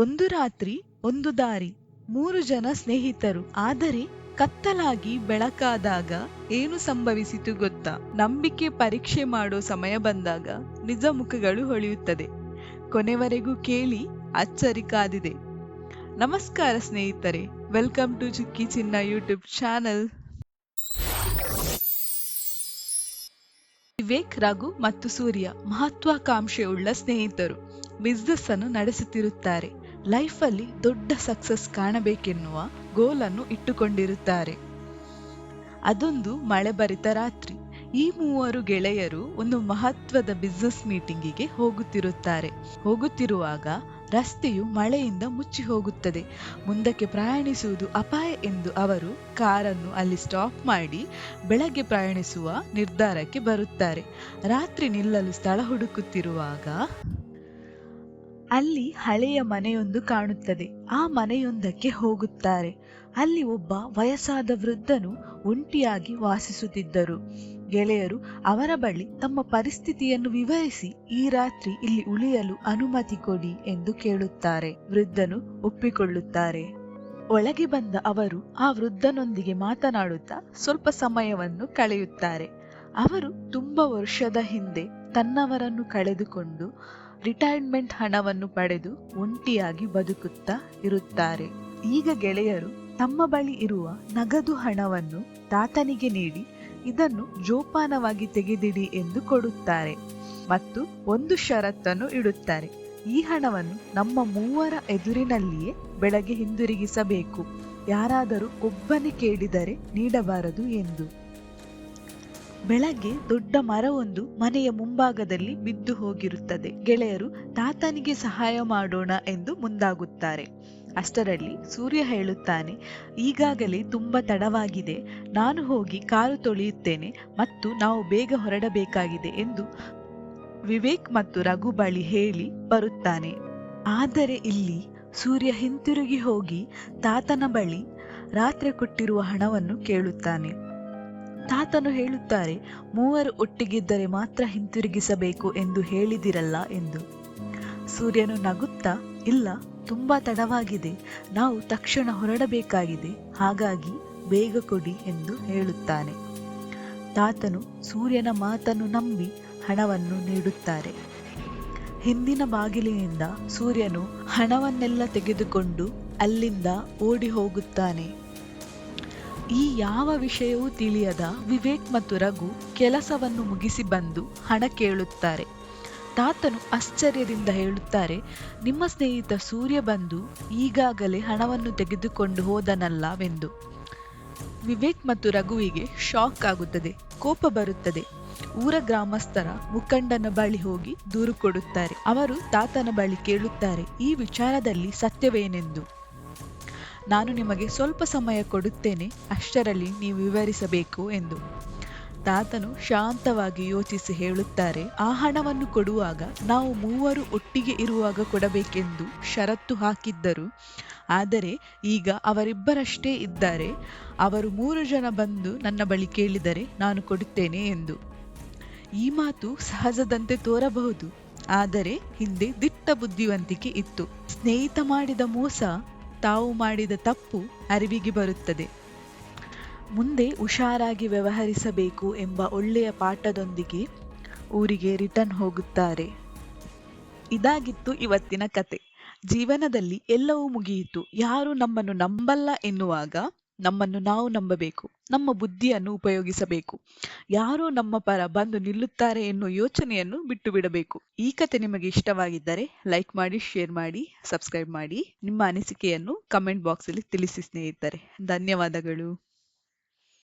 ಒಂದು ರಾತ್ರಿ, ಒಂದು ದಾರಿ, ಮೂರು ಜನ ಸ್ನೇಹಿತರು. ಆದರೆ ಕತ್ತಲಾಗಿ ಬೆಳಕಾದಾಗ ಏನು ಸಂಭವಿಸಿತು ಗೊತ್ತಾ? ನಂಬಿಕೆ ಪರೀಕ್ಷೆ ಮಾಡೋ ಸಮಯ ಬಂದಾಗ ನಿಜ ಮುಖಗಳು ಹೊಳೆಯುತ್ತದೆ. ಕೊನೆವರೆಗೂ ಕೇಳಿ ಅಚ್ಚರಿ ಕಾದಿದೆ. ನಮಸ್ಕಾರ ಸ್ನೇಹಿತರೆ, ವೆಲ್ಕಮ್ ಟು ಚುಕ್ಕಿ ಚಿನ್ನ ಯೂಟ್ಯೂಬ್ ಚಾನಲ್. ವಿವೇಕ್, ರಘು ಮತ್ತು ಸೂರ್ಯ ಮಹತ್ವಾಕಾಂಕ್ಷೆಯುಳ್ಳ ಸ್ನೇಹಿತರು. ಬಿಸ್ನೆಸ್ ಅನ್ನು ನಡೆಸುತ್ತಿರುತ್ತಾರೆ. ಲೈಫಲ್ಲಿ ದೊಡ್ಡ ಸಕ್ಸಸ್ ಕಾಣಬೇಕೆನ್ನುವ ಗೋಲನ್ನು ಇಟ್ಟುಕೊಂಡಿರುತ್ತಾರೆ. ಅದೊಂದು ಮಳೆ ಭರಿತ ರಾತ್ರಿ. ಈ ಮೂವರು ಗೆಳೆಯರು ಒಂದು ಮಹತ್ವದ ಬಿಸ್ನೆಸ್ ಮೀಟಿಂಗಿಗೆ ಹೋಗುತ್ತಿರುತ್ತಾರೆ. ಹೋಗುತ್ತಿರುವಾಗ ರಸ್ತೆಯು ಮಳೆಯಿಂದ ಮುಚ್ಚಿ ಹೋಗುತ್ತದೆ. ಮುಂದಕ್ಕೆ ಪ್ರಯಾಣಿಸುವುದು ಅಪಾಯ ಎಂದು ಅವರು ಕಾರನ್ನು ಅಲ್ಲಿ ಸ್ಟಾಪ್ ಮಾಡಿ ಬೆಳಗ್ಗೆ ಪ್ರಯಾಣಿಸುವ ನಿರ್ಧಾರಕ್ಕೆ ಬರುತ್ತಾರೆ. ರಾತ್ರಿ ನಿಲ್ಲಲು ಸ್ಥಳ ಹುಡುಕುತ್ತಿರುವಾಗ ಅಲ್ಲಿ ಹಳೆಯ ಮನೆಯೊಂದು ಕಾಣುತ್ತದೆ. ಆ ಮನೆಯೊಂದಕ್ಕೆ ಹೋಗುತ್ತಾರೆ. ಅಲ್ಲಿ ಒಬ್ಬ ವಯಸ್ಸಾದ ವೃದ್ಧನು ಒಂಟಿಯಾಗಿ ವಾಸಿಸುತ್ತಿದ್ದರು. ಗೆಳೆಯರು ಅವರ ಬಳಿ ತಮ್ಮ ಪರಿಸ್ಥಿತಿಯನ್ನು ವಿವರಿಸಿ, ಈ ರಾತ್ರಿ ಇಲ್ಲಿ ಉಳಿಯಲು ಅನುಮತಿ ಕೊಡಿ ಎಂದು ಕೇಳುತ್ತಾರೆ. ವೃದ್ಧನು ಒಪ್ಪಿಕೊಳ್ಳುತ್ತಾರೆ. ಒಳಗೆ ಬಂದ ಅವರು ಆ ವೃದ್ಧನೊಂದಿಗೆ ಮಾತನಾಡುತ್ತಾ ಸ್ವಲ್ಪ ಸಮಯವನ್ನು ಕಳೆಯುತ್ತಾರೆ. ಅವರು ತುಂಬಾ ವರ್ಷದ ಹಿಂದೆ ತನ್ನವರನ್ನು ಕಳೆದುಕೊಂಡು ರಿಟೈರ್ಮೆಂಟ್ ಹಣವನ್ನು ಪಡೆದು ಒಂಟಿಯಾಗಿ ಬದುಕುತ್ತಾ ಇರುತ್ತಾರೆ. ಈಗ ಗೆಳೆಯರು ತಮ್ಮ ಬಳಿ ಇರುವ ನಗದು ಹಣವನ್ನು ತಾತನಿಗೆ ನೀಡಿ ಇದನ್ನು ಜೋಪಾನವಾಗಿ ತೆಗೆದಿಡಿ ಎಂದು ಕೊಡುತ್ತಾರೆ ಮತ್ತು ಒಂದು ಷರತ್ತನ್ನು ಇಡುತ್ತಾರೆ. ಈ ಹಣವನ್ನು ನಮ್ಮ ಮೂವರ ಎದುರಿನಲ್ಲಿಯೇ ಬೆಳಗ್ಗೆ ಹಿಂದಿರುಗಿಸಬೇಕು. ಯಾರಾದರೂ ಒಬ್ಬನೇ ಕೇಳಿದರೆ ನೀಡಬಾರದು ಎಂದು. ಬೆಳಗ್ಗೆ ದೊಡ್ಡ ಮರವೊಂದು ಮನೆಯ ಮುಂಭಾಗದಲ್ಲಿ ಬಿದ್ದು ಹೋಗಿರುತ್ತದೆ. ಗೆಳೆಯರು, ತಾತನಿಗೆ ಸಹಾಯ ಮಾಡೋಣ ಎಂದು ಮುಂದಾಗುತ್ತಾರೆ. ಅಷ್ಟರಲ್ಲಿ ಸೂರ್ಯ ಹೇಳುತ್ತಾನೆ, ಈಗಾಗಲೇ ತುಂಬಾ ತಡವಾಗಿದೆ. ನಾನು ಹೋಗಿ ಕಾರು ತೊಳೆಯುತ್ತೇನೆ ಮತ್ತು ನಾವು ಬೇಗ ಹೊರಡಬೇಕಾಗಿದೆ ಎಂದು ವಿವೇಕ್ ಮತ್ತು ರಘು ಬಳಿ ಹೇಳಿ ಬರುತ್ತಾನೆ. ಆದರೆ ಇಲ್ಲಿ ಸೂರ್ಯ ಹಿಂತಿರುಗಿ ಹೋಗಿ ತಾತನ ಬಳಿ ರಾತ್ರಿ ಕೊಟ್ಟಿರುವ ಹಣವನ್ನು ಕೇಳುತ್ತಾನೆ. ತಾತನು ಹೇಳುತ್ತಾರೆ, ಮೂವರು ಒಟ್ಟಿಗಿದ್ದರೆ ಮಾತ್ರ ಹಿಂತಿರುಗಿಸಬೇಕು ಎಂದು ಹೇಳಿದಿರಲ್ಲ ಎಂದು. ಸೂರ್ಯನು ನಗುತ್ತಾ, ಇಲ್ಲ, ತುಂಬಾ ತಡವಾಗಿದೆ, ನಾವು ತಕ್ಷಣ ಹೊರಡಬೇಕಾಗಿದೆ, ಹಾಗಾಗಿ ಬೇಗ ಕೊಡಿ ಎಂದು ಹೇಳುತ್ತಾನೆ. ತಾತನು ಸೂರ್ಯನ ಮಾತನ್ನು ನಂಬಿ ಹಣವನ್ನು ನೀಡುತ್ತಾರೆ. ಹಿಂದಿನ ಬಾಗಿಲಿನಿಂದ ಸೂರ್ಯನು ಹಣವನ್ನೆಲ್ಲ ತೆಗೆದುಕೊಂಡು ಅಲ್ಲಿಂದ ಓಡಿ ಹೋಗುತ್ತಾನೆ. ಈ ಯಾವ ವಿಷಯವೂ ತಿಳಿಯದ ವಿವೇಕ್ ಮತ್ತು ರಘು ಕೆಲಸವನ್ನು ಮುಗಿಸಿ ಬಂದು ಹಣ ಕೇಳುತ್ತಾರೆ. ತಾತನು ಆಶ್ಚರ್ಯದಿಂದ ಹೇಳುತ್ತಾರೆ, ನಿಮ್ಮ ಸ್ನೇಹಿತ ಸೂರ್ಯ ಬಂದು ಈಗಾಗಲೇ ಹಣವನ್ನು ತೆಗೆದುಕೊಂಡು ಹೋದನಲ್ಲವೆಂದು. ವಿವೇಕ್ ಮತ್ತು ರಘುವಿಗೆ ಶಾಕ್ ಆಗುತ್ತದೆ, ಕೋಪ ಬರುತ್ತದೆ. ಊರ ಗ್ರಾಮಸ್ಥರ ಮುಖಂಡನ ಬಳಿ ಹೋಗಿ ದೂರು ಕೊಡುತ್ತಾರೆ. ಅವರು ತಾತನ ಬಳಿ ಕೇಳುತ್ತಾರೆ, ಈ ವಿಚಾರದಲ್ಲಿ ಸತ್ಯವೇನೆಂದು. ನಾನು ನಿಮಗೆ ಸ್ವಲ್ಪ ಸಮಯ ಕೊಡುತ್ತೇನೆ, ಅಷ್ಟರಲ್ಲಿ ನೀವು ವಿವರಿಸಬೇಕು ಎಂದು. ತಾತನು ಶಾಂತವಾಗಿ ಯೋಚಿಸಿ ಹೇಳುತ್ತಾರೆ, ಆ ಹಣವನ್ನು ಕೊಡುವಾಗ ನಾವು ಮೂವರು ಒಟ್ಟಿಗೆ ಇರುವಾಗ ಕೊಡಬೇಕೆಂದು ಷರತ್ತು ಹಾಕಿದ್ದರು. ಆದರೆ ಈಗ ಅವರಿಬ್ಬರಷ್ಟೇ ಇದ್ದಾರೆ. ಅವರು ಮೂರು ಜನ ಬಂದು ನನ್ನ ಬಳಿ ಕೇಳಿದರೆ ನಾನು ಕೊಡುತ್ತೇನೆ ಎಂದು. ಈ ಮಾತು ಸಹಜದಂತೆ ತೋರಬಹುದು. ಆದರೆ ಹಿಂದೆ ದಿಟ್ಟ ಬುದ್ಧಿವಂತಿಕೆ ಇತ್ತು. ಸ್ನೇಹಿತ ಮಾಡಿದ ಮೋಸ ತಾವು ಮಾಡಿದ ತಪ್ಪು ಅರಿವಿಗೆ ಬರುತ್ತದೆ. ಮುಂದೆ ಹುಷಾರಾಗಿ ವ್ಯವಹರಿಸಬೇಕು ಎಂಬ ಒಳ್ಳೆಯ ಪಾಠದೊಂದಿಗೆ ಊರಿಗೆ ರಿಟರ್ನ್ ಹೋಗುತ್ತಾರೆ. ಇದಾಗಿತ್ತು ಇವತ್ತಿನ ಕತೆ. ಜೀವನದಲ್ಲಿ ಎಲ್ಲವೂ ಮುಗಿಯಿತು. ಯಾರು ನಮ್ಮನ್ನು ನಂಬಲ್ಲ ಎನ್ನುವಾಗ ನಮ್ಮನ್ನು ನಾವು ನಂಬಬೇಕು, ನಮ್ಮ ಬುದ್ಧಿಯನ್ನು ಉಪಯೋಗಿಸಬೇಕು. ಯಾರೋ ನಮ್ಮ ಪರ ಬಂದು ನಿಲ್ಲುತ್ತಾರೆ ಎನ್ನುವ ಯೋಚನೆಯನ್ನು ಬಿಟ್ಟು ಬಿಡಬೇಕು ಈ ಕತೆ ನಿಮಗೆ ಇಷ್ಟವಾಗಿದ್ದರೆ ಲೈಕ್ ಮಾಡಿ, ಶೇರ್ ಮಾಡಿ, ಸಬ್ಸ್ಕ್ರೈಬ್ ಮಾಡಿ. ನಿಮ್ಮ ಅನಿಸಿಕೆಯನ್ನು ಕಮೆಂಟ್ ಬಾಕ್ಸಲ್ಲಿ ತಿಳಿಸಿ ಸ್ನೇಹಿತರೆ. ಧನ್ಯವಾದಗಳು.